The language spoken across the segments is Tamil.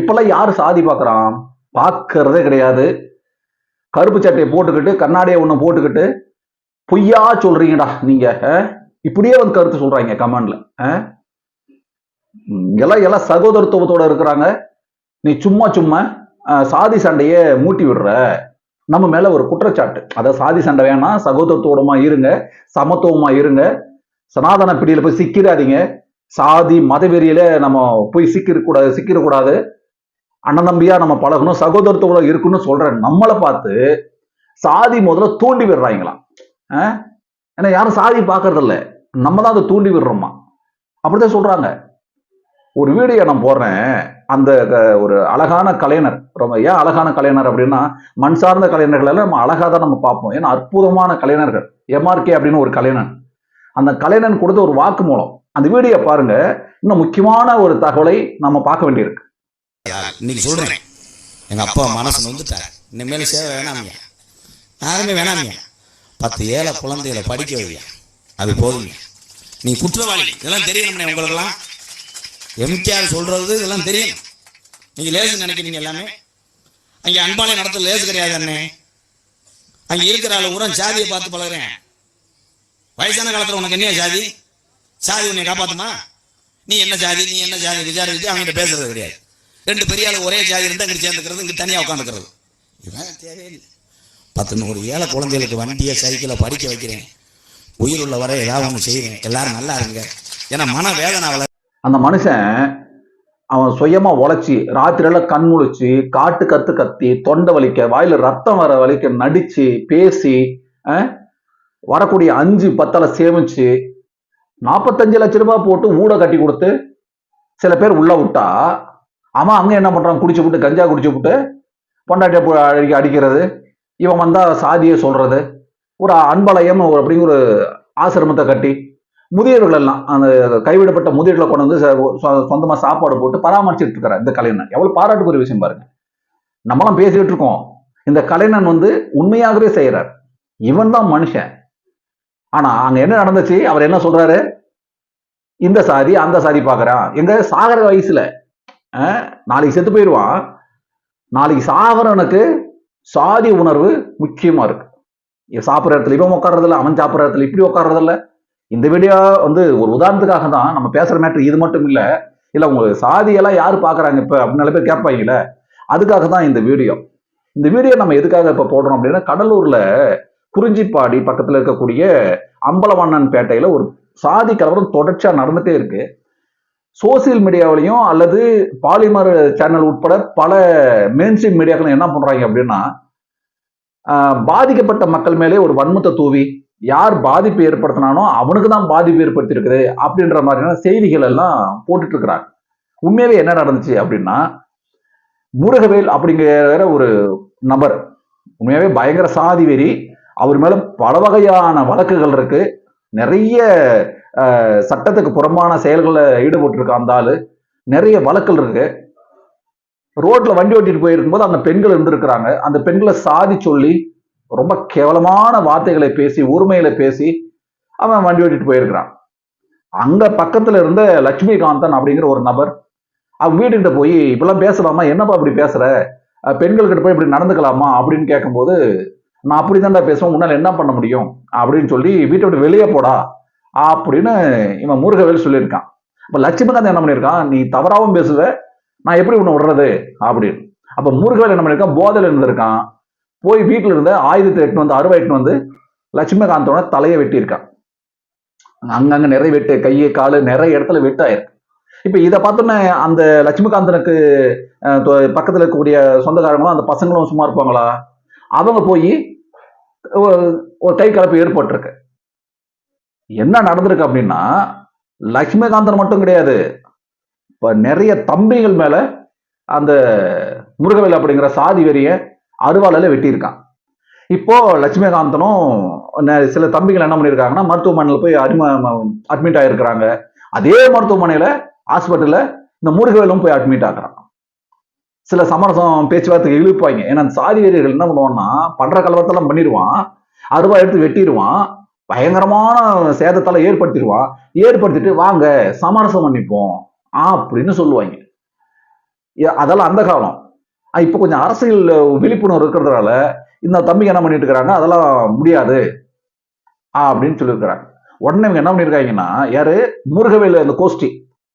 இப்பெல்லாம் யாரு சாதி பார்க்கறான் பார்க்கறதே கிடையாது. கருப்பு சட்டையை போட்டுக்கிட்டு கண்ணாடியை ஒன்று போட்டுக்கிட்டு பொய்யா சொல்றீங்கடா நீங்க இப்படியே வந்து கருத்து சொல்றாங்க கமெண்ட்ல எல்லாம் எல்லாம் சகோதரத்துவத்தோட இருக்கிறாங்க. நீ சும்மா சும்மா சாதி சண்டையை மூட்டி விடுற. நம்ம மேல ஒரு குற்றச்சாட்டு. அதாவது சாதி சண்டை வேணாம் சகோதரத்துவமா இருங்க சமத்துவமா இருங்க. சனாதன பிடியில போய் சிக்கிறாதீங்க சாதி மதவெறியில நம்ம போய் சிக்கிடக்கூடாது சிக்கிடக்கூடாது. அண்ணன் நம்ம பழகணும் சகோதரத்தோட இருக்கணும்னு சொல்ற நம்மளை பார்த்து சாதி முதல்ல தூண்டி விடுறாங்களாம். ஏன்னா யாரும் சாதி பார்க்கறதில்ல. நம்ம தான் அதை தூண்டி விடுறோமா? அப்படிதான் சொல்றாங்க. ஒரு வீடியோ நான் போடுறேன். அந்த க- ஒரு அழகான கலைஞர் ரொம்ப ஏன் அழகான கலைஞர் அப்படின்னா மண் சார்ந்த கலைஞர்கள் எல்லாம் நம்ம அழகா தான் நம்ம பார்ப்போம். ஏன்னா அற்புதமான கலைஞர்கள். எம்ஆர்கே அப்படின்னு ஒரு கலைஞன். அந்த கலைஞன் கொடுத்த ஒரு வாக்கு மூலம் அந்த வீடியோ பாருங்க. இன்னும் முக்கியமான ஒரு தகவலை நம்ம பார்க்க வேண்டியிருக்கு. இன்னைக்கு சொல்றேன். எங்க அப்பா மனசு நொந்துட்டார். இனிமேல் சேவை வேணாமியா யாருமே வேணாமியா பத்து ஏழை குழந்தைகளை படிக்க வையா அது போதுங்க. நீ குற்றவாளி. இதெல்லாம் தெரியணும்னே உங்களுக்கெல்லாம். எம்கேஆர் சொல்றது இதெல்லாம் தெரியும். நீங்க லேசு நினைக்கிறீங்க எல்லாமே. அங்க அன்பாலை நடத்த லேசு கிடையாது அண்ணே. அங்க இருக்கிற ஆளு உரம் சாதியை பார்த்து பழகுறேன். வயசான காலத்துல உனக்கு என்ன சாதி சாதி உன்னை காப்பாத்துமா? நீ என்ன ஜாதி? நீ என்ன ஜாதி? விசாரிச்சு அவங்ககிட்ட பேசுறது கிடையாது. ரெண்டு பெரிய ஒரே ஜாதி இருந்தால் இங்கே சேர்ந்துக்கிறது இங்கே தனியாக உட்காந்துக்கிறது இவன் தேவையில்லை. பத்து நூறு ஏழை குழந்தைகளுக்கு வண்டியை சைக்கிளை படிக்க வைக்கிறேன். உயிர் உள்ள வர ஏதாவது ஒன்று செய்கிறேன் எல்லாரும் நல்லா இருங்க. ஏன்னா மன வேதனை அவளை அந்த மனுஷன் அவன் சுயமா உழைச்சி ராத்திரியில கண் முழிச்சு காட்டு கத்து கத்தி தொண்டை வலிக்க வாயில ரத்தம் வர வலிக்க நடிச்சு பேசி வரக்கூடிய அஞ்சு பத்தலை சேமிச்சு நாற்பத்தஞ்சு லட்ச ரூபாய் போட்டு ஊட கட்டி கொடுத்து சில பேர் உள்ள விட்டா அவன் அங்கே என்ன பண்ணுறான் குடிச்சு விட்டு கஞ்சா குடிச்சு விட்டு பொண்டாட்டியை அடிக்க அடிக்கிறது. இவன் வந்தால் சாதியை சொல்கிறது ஒரு அன்பலயம் ஒரு அப்படிங்கிற ஒரு ஆசிரமத்தை கட்டி முதியவர்கள் எல்லாம் அந்த கைவிடப்பட்ட முதியவர்களை கொண்டு வந்து ச- சாப்பாடு போட்டு பராமரிச்சுட்டு இருக்கிறார் இந்த கலைஞன். எவ்வளோ பாராட்டுக்குரிய விஷயம் பாருங்க. நம்மளாம் பேசிக்கிட்டு இருக்கோம். இந்த கலைஞன் வந்து உண்மையாகவே செய்கிறார் இவன் தான் மனுஷன். ஆனால் அங்கே என்ன நடந்துச்சு? அவர் என்ன சொல்றாரு? இந்த சாதி அந்த சாதி பார்க்குறான் எங்க சாகர வயசுல நாளைக்கு செத்து போயிடுவான் நாளைக்கு சாகரனுக்கு சாதி உணர்வு முக்கியமா இருக்கு. சாப்பிட்ற இடத்துல இவன் உட்கார்றதில்ல அவன் சாப்பிட்ற இடத்துல இப்படி உட்கார்றதில்ல. இந்த வீடியோ வந்து ஒரு உதாரணத்துக்காக தான் நம்ம பேசுற மேட்ரு இது மட்டும் இல்ல இல்ல உங்களுக்கு சாதியெல்லாம் யாரு பாக்குறாங்க இப்ப அப்படின்னு பேர் கேட்பாங்கல்ல. அதுக்காக தான் இந்த வீடியோ இந்த வீடியோ நம்ம எதுக்காக இப்ப போடுறோம் அப்படின்னா கடலூர்ல குறிஞ்சிப்பாடி பக்கத்துல இருக்கக்கூடிய அம்பலவண்ணன் பேட்டையில ஒரு சாதி கலவரம் தொடர்ச்சியா நடந்துட்டே இருக்கு. சோசியல் மீடியாவிலையும் அல்லது பாலிமர் சேனல் உட்பட பல மெயின்ஸ்ட்ரீம் மீடியாக்கள் என்ன பண்றாங்க அப்படின்னா பாதிக்கப்பட்ட மக்கள் மேலே ஒரு வன்மத்தை தூவி யார் பாதிப்பு ஏற்படுத்தினானோ அவனுக்கு தான் பாதிப்பு ஏற்படுத்தியிருக்குது அப்படின்ற மாதிரியான செய்திகள் எல்லாம் போட்டுட்டு இருக்கிறாங்க. உண்மையாவே என்ன நடந்துச்சு அப்படின்னா முருகவேல் அப்படிங்கிற ஒரு நபர் உண்மையாகவே பயங்கர சாதி வெறி அவர் மேல பல வகையான வழக்குகள் இருக்கு. நிறைய சட்டத்துக்கு புறம்பான செயல்களில் ஈடுபட்டிருக்க அந்த ஆள் நிறைய வழக்கல் இருக்கு. ரோட்ல வண்டி ஓட்டிட்டு போயிருக்கும்போது அந்த பெண்கள் இருந்திருக்கிறாங்க அந்த பெண்களை சாதி சொல்லி ரொம்ப கேவலமான வார்த்தைகளை பேசி உரிமையில பேசி அவன் வண்டி ஓட்டிட்டு போயிருக்கிறான். அங்க பக்கத்துல இருந்த லட்சுமிகாந்தன் அப்படிங்கிற ஒரு நபர் அவன் வீட்டுக்கிட்ட போய் இப்பெல்லாம் பேசலாமா? என்னப்பா இப்படி பேசுற? பெண்கள்கிட்ட போய் இப்படி நடந்துக்கலாமா? அப்படின்னு கேட்கும்போது நான் அப்படிதான்டா பேசுவேன். உன்னால என்ன பண்ண முடியும்? அப்படின்னு சொல்லி வீட்டை விட்டு வெளியே போடா. அப்படின்னு இவன் முருகவேல் சொல்லியிருக்கான். இப்போ லட்சுமிகாந்த் என்ன பண்ணியிருக்கான்? நீ தவறாகவும் பேசுவ நான் எப்படி உன்னை விடுறது? அப்படின்னு. அப்போ முருகவேல் என்ன பண்ணியிருக்கான்? போதையில் இருந்திருக்கான். போய் வீட்டில் இருந்த ஆயுதத்தை எட்டுன்னு வந்து அறுவை எட்டுன்னு வந்து லட்சுமிகாந்தோட தலையை வெட்டியிருக்கான். அங்கங்க நிறைய வெட்டு கையை காலு நிறைய இடத்துல வெட்டாயிருக்கு. இப்போ இதை பார்த்தோன்னே அந்த லட்சுமிகாந்தனுக்கு பக்கத்தில் தொ- இருக்கக்கூடிய சொந்தக்காரங்களும் அந்த பசங்களும் சும்மா இருப்பாங்களா? அவங்க போய் ஒரு கை கலப்பு ஏற்பட்டிருக்கு. என்ன நடந்திருக்கு அப்படின்னா லட்சுமிகாந்தன் மட்டும் கிடையாது. இப்போ நிறைய தம்பிகள் மேல அந்த முருகவேல் அப்படிங்கிற சாதி வெறிய அருவாளையில வெட்டியிருக்கான். இப்போ லட்சுமிகாந்தனும் ந- சில தம்பிகள் என்ன பண்ணியிருக்காங்கன்னா மருத்துவமனையில் போய் அடிம அட்மிட் ஆகிருக்கிறாங்க அதே மருத்துவமனையில ஹாஸ்பிட்டல்ல இந்த முருகவேலும் போய் அட்மிட் ஆகுறான். சில சமரசம் பேச்சுவார்த்தைக்கு இழுப்பாங்க. ஏன்னா அந்த சாதி வெறியர்கள் என்ன பண்ணுவான்னா பண்ற கலவரத்தெல்லாம் பண்ணிடுவான். அருவா எடுத்து வெட்டிடுவான். பயங்கரமான சேதத்தால ஏற்படுத்திடுவான். ஏற்படுத்திட்டு வாங்க சமரசம் பண்ணிப்போம் அப்படின்னு சொல்லுவாங்க. அதெல்லாம் அந்த காலம். இப்போ இப்ப கொஞ்சம் அரசியல் விழிப்புணர்வு இருக்கிறதுனால இந்த தம்பிங்க என்ன பண்ணிட்டு இருக்கிறாங்க அதெல்லாம் முடியாது அப்படின்னு சொல்லியிருக்கிறாங்க. உடனே இவங்க என்ன பண்ணியிருக்காங்கன்னா யாரு? முருகவேலு அந்த கோஷ்டி.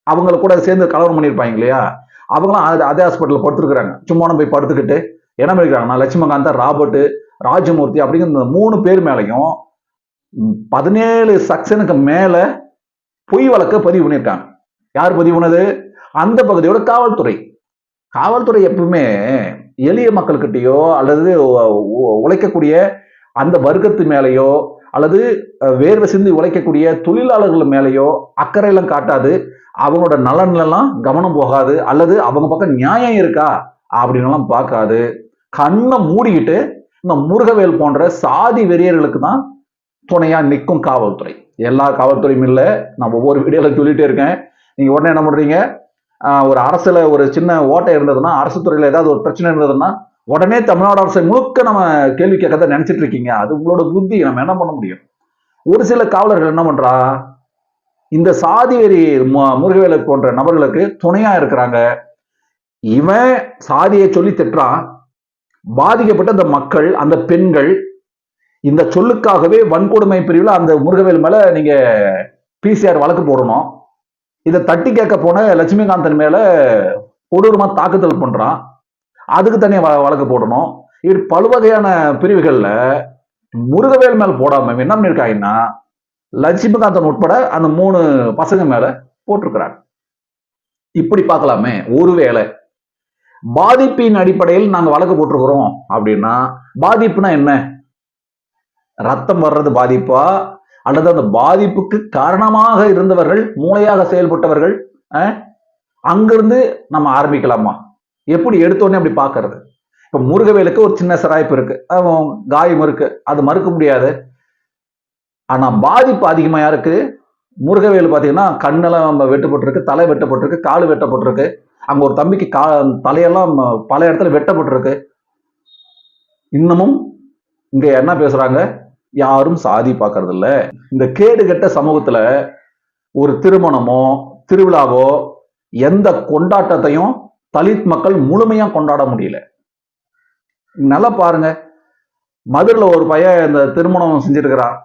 அவங்கள கூட சேர்ந்து கலவரம் பண்ணியிருப்பாங்க இல்லையா? அவங்களும் அதே ஹாஸ்பிட்டலில் படுத்துருக்குறாங்க. சும்மா போய் படுத்துக்கிட்டு என்ன பண்ணிருக்காங்கன்னா லட்சுமகாந்தா ராபர்ட் ராஜமூர்த்தி அப்படிங்கிற இந்த மூணு பேர் மேலையும் பதினேழு செக்ஷனுக்கு மேல பொய் வழக்க பதிவு பண்ணியிருக்காங்க. யார் பதிவு பண்ணது? அந்த பகுதியோட காவல்துறை. காவல்துறை எப்பவுமே எளிய மக்கள்கிட்டயோ அல்லது உழைக்கக்கூடிய அந்த வர்க்கத்து மேலேயோ அல்லது வேர்வை சிந்தி உழைக்கக்கூடிய தொழிலாளர்கள் மேலேயோ அக்கறையெல்லாம் காட்டாது. அவங்களோட நலன்லாம் கவனம் போகாது. அல்லது அவங்க பக்கம் நியாயம் இருக்கா? அப்படின்லாம் பார்க்காது. கண்ணை மூடிக்கிட்டு இந்த முருகவேல் போன்ற சாதி வெறியர்களுக்கு தான் துணையாக நிற்கும் காவல்துறை. எல்லா காவல்துறையும் இல்லை. நான் ஒவ்வொரு வீடியோவில் சொல்லிகிட்டே இருக்கேன். நீங்கள் உடனே என்ன பண்ணுறீங்க ஒரு அரசில் ஒரு சின்ன ஓட்டை இருந்ததுன்னா அரசு துறையில் ஏதாவது ஒரு பிரச்சனை இருந்ததுன்னா உடனே தமிழ்நாடு அரசை முழுக்க நம்ம கேள்வி கேட்கறத நினச்சிட்டு இருக்கீங்க. அது உங்களோட புத்தி. நம்ம என்ன பண்ண முடியும்? ஒரு சில காவலர்கள் என்ன பண்ணுறா இந்த சாதி வெறி முருகவேலு போன்ற நபர்களுக்கு துணையாக இருக்கிறாங்க. இவன் சாதியை சொல்லி திட்டுறான். பாதிக்கப்பட்ட அந்த மக்கள் அந்த பெண்கள் இந்த சொல்லுக்காகவே வன்கொடுமை பிரிவில் அந்த முருகவேல் மேல நீங்க பிசிஆர் வழக்கு போடணும். இதை தட்டி கேட்க போன லட்சுமிகாந்தன் மேல கொடூரமா தாக்குதல் பண்றான். அதுக்கு தனியாக வ- வழக்கு போடணும். இப்படி பல்வகையான பிரிவுகள்ல முருகவேல் மேல போடாம என்ன பண்ணிருக்காங்கன்னா லட்சுமிகாந்தன் உட்பட அந்த மூணு பசங்க மேல போட்டிருக்கிறாங்க இப்படி பார்க்கலாமே ஒருவேளை பாதிப்பின் அடிப்படையில் நாங்க வழக்கு போட்டிருக்கிறோம் அப்படின்னா பாதிப்புனா என்ன? ரத்தம் வர்றது பாதிப்பா? அல்லது அந்த பாதிப்புக்கு காரணமாக இருந்தவர்கள் மூளையாக செயல்பட்டவர்கள் அங்கிருந்து நம்ம ஆரம்பிக்கலாமா? எப்படி எடுத்தோடனே அப்படி பார்க்கறது. இப்ப முருகவேலுக்கு ஒரு சின்ன சிராய்ப்பு இருக்கு. காயம் இருக்கு. அது மறுக்க முடியாது. ஆனா பாதிப்பு அதிகமா யாருக்கு? முருகவேலு பாத்தீங்கன்னா கண்ணெல்லாம் வெட்டப்பட்டிருக்கு தலை வெட்டப்பட்டிருக்கு கால் வெட்டப்பட்டிருக்கு. அங்க ஒரு தம்பிக்கு கா தலையெல்லாம் பல இடத்துல வெட்டப்பட்டிருக்கு. இன்னமும் இங்க என்ன பேசுறாங்க? யாரும் சாதி பார்க்கறது இல்ல இந்த கேடு கெட்ட சமூகத்துல ஒரு திருமணமோ திருவிழாவோ எந்த கொண்டாட்டத்தையும் தலித் மக்கள் முழுமையா கொண்டாட முடியல. நல்லா பாருங்க. மதுரில் ஒரு பையன் இந்த திருமணம் செஞ்சிருக்கிறான்.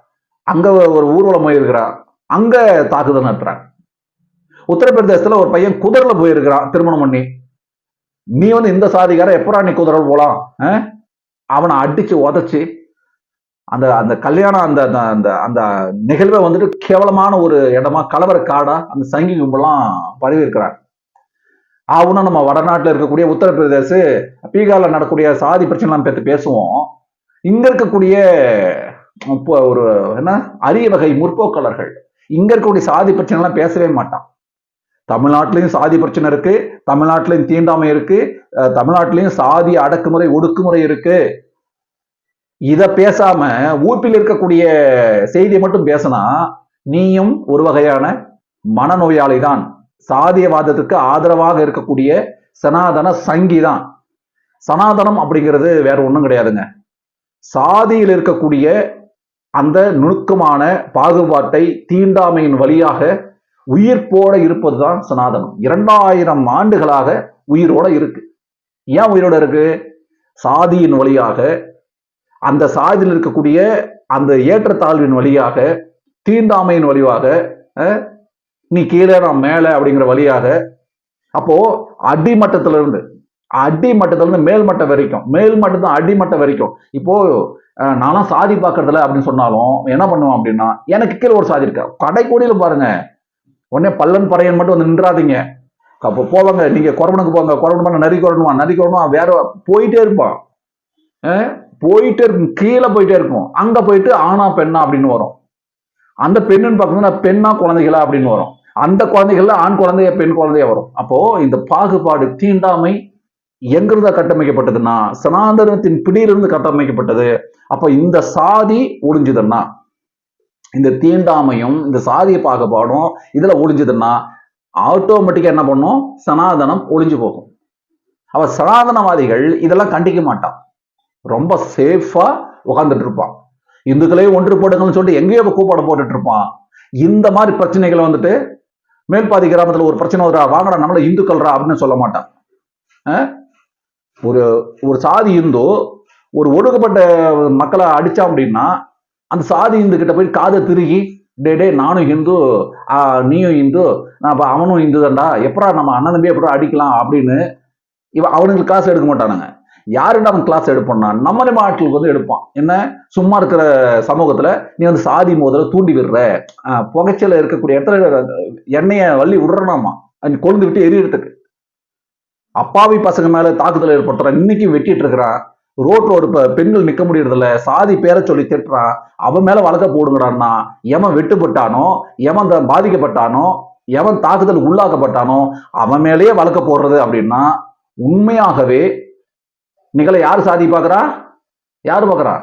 அங்க ஒரு ஊர்வலம் போயிருக்கிறான். அங்க தாக்குதல் நடத்துறாங்க உத்தரப்பிரதேசத்துல ஒரு பையன் குதிரில் போயிருக்கிறான் திருமணம் பண்ணி. நீ வந்து இந்த சாதிக்கார எப்பரா நீ குதிரை போலாம்? அவனை அடிச்சு உதச்சு அந்த அந்த கல்யாணம் அந்த அந்த- அந்த அந்த நிகழ்வை வந்துட்டு கேவலமான ஒரு இடமா கலவர காடா அந்த சங்கி கும்பலாம் பரவி இருக்கிறாங்க நம்ம வடநாட்டில் இருக்கக்கூடிய உத்தரப்பிரதேச பீகார்ல நடக்கக்கூடிய சாதி பிரச்சனைலாம் பத்தி பேசுவோம். இங்க இருக்கக்கூடிய ஒரு என்ன அரிய வகை முற்போக்காளர்கள் இங்க இருக்கக்கூடிய சாதி பிரச்சனைலாம் பேசவே மாட்டான். தமிழ்நாட்டிலையும் சாதி பிரச்சனை இருக்கு தமிழ்நாட்டிலையும் தீண்டாமை இருக்கு தமிழ்நாட்டிலையும் சாதி அடக்குமுறை ஒடுக்குமுறை இருக்கு. இதை பேசாம ஊப்பில் இருக்கக்கூடிய செய்தியை மட்டும் பேசினா நீயும் ஒரு வகையான மனநோயாளி தான் சாதியவாதத்துக்கு ஆதரவாக இருக்கக்கூடிய சனாதன சங்கி தான் சனாதனம் அப்படிங்கிறது வேற ஒன்றும் கிடையாதுங்க. சாதியில் இருக்கக்கூடிய அந்த நுணுக்கமான பாகுபாட்டை தீண்டாமையின் வழியாக உயிர்ப்போட இருப்பதுதான் சனாதனம். இரண்டாயிரம் ஆண்டுகளாக உயிரோட இருக்கு. ஏன் உயிரோட இருக்கு? சாதியின் வழியாக அந்த சாதியில் இருக்கக்கூடிய அந்த ஏற்றத்தாழ்வின் வழியாக தீண்டாமையின் வழியாக நீ கீழே நான் மேலே அப்படிங்கிற வழியாக அப்போ அடிமட்டத்திலிருந்து அடிமட்டத்திலிருந்து மேல்மட்டம் வரைக்கும் மேல்மட்டம் தான் அடிமட்டம் வரைக்கும். இப்போ நானும் சாதி பார்க்கறதில்ல அப்படின்னு சொன்னாலும் என்ன பண்ணுவான் அப்படின்னா எனக்கு கீழே ஒரு சாதி இருக்கா? கடைக்கோடியில் பாருங்க. உடனே பல்லன் பறையன் மட்டும் வந்து நின்றாதீங்க. அப்போ போவாங்க நீங்க குரவனுக்கு போங்க குரவன் பண்ண நரி குரணுவான் நரி குரணுவான் வேற போயிட்டே இருப்பான். போயிட்டே இருக்கும். கீழே போயிட்டே இருக்கும். அங்க போயிட்டு ஆணா பெண்ணா அப்படின்னு வரும். அந்த பெண்ணுன்னு பார்க்கணும்னா பெண்ணா குழந்தைகளா அப்படின்னு வரும். அந்த குழந்தைகள்ல ஆண் குழந்தைய பெண் குழந்தைய வரும். அப்போ இந்த பாகுபாடு தீண்டாமை எங்கிருந்தா கட்டமைக்கப்பட்டதுன்னா சனாதனத்தின் பிடியிலிருந்து கட்டமைக்கப்பட்டது. அப்போ இந்த சாதி ஒளிஞ்சுதுன்னா இந்த தீண்டாமையும் இந்த சாதிய பாகுபாடும் இதுல ஒளிஞ்சுதுன்னா ஆட்டோமேட்டிக்கா என்ன பண்ணும்? சனாதனம் ஒளிஞ்சு போகும். அவ சனாதனவாதிகள் இதெல்லாம் கண்டிக்க மாட்டான். ரொம்ப சேஃபா உட்கார்ந்துட்டு இருப்பான் இந்துக்களே ஒன்றுபடுங்கள்னு சொல்லிட்டு எங்கேயோ கூப்பாடு போட்டுட்டு இருப்பான் இந்த மாதிரி பிரச்சனைகளை வந்துட்டு மேல்பாதி கிராமத்தில் ஒரு பிரச்சனை வருதா? வாங்கடா நம்மள இந்துக்கள்ரா அப்படின்னு சொல்ல மாட்டான். ஒரு ஒரு சாதி இந்து ஒரு ஒடுக்கப்பட்ட மக்களை அடிச்சான் அப்படின்னா அந்த சாதி இந்து கிட்ட போய் காதை திருகி டே டே நானும் இந்து நீயும் இந்து நான் அவனும் இந்து தான்டா எப்படா நம்ம அண்ணன் தம்பி எப்படா அடிக்கலாம் அப்படின்னு இவன் அவனுங்களுக்கு காசு எடுக்க மாட்டானுங்க. யாருடா அவன் கிளாஸ் எடுப்பான்னா? நம்ம நம்ம ஆட்களுக்கு வந்து எடுப்பான். என்ன? சும்மா இருக்கிற சமூகத்துல நீ வந்து சாதி மோதல தூண்டி விடுற. ஆஹ் புகைச்சல இருக்கக்கூடிய இடத்துல எண்ணெயை வள்ளி விடுறனாமா? அது கொழுந்து விட்டு எரியறதுக்கு அப்பாவி பசங்க மேல தாக்குதல் ஏற்படுத்துறான். இன்னைக்கு வெட்டிட்டு இருக்கிறான். ரோட்ல ஒரு பெண்கள் நிக்க முடியறதில்ல. சாதி பேரை சொல்லி திட்டுறான். அவன் மேல வழக்க போடுங்கடான்னா எவன் வெட்டுப்பட்டானோ எவன் பாதிக்கப்பட்டானோ எவன் தாக்குதல் உள்ளாக்கப்பட்டானோ அவன் மேலேயே வழக்க போடுறது அப்படின்னா உண்மையாகவே நிகழ யார் சாதி பார்க்குறா யார் பார்க்குறா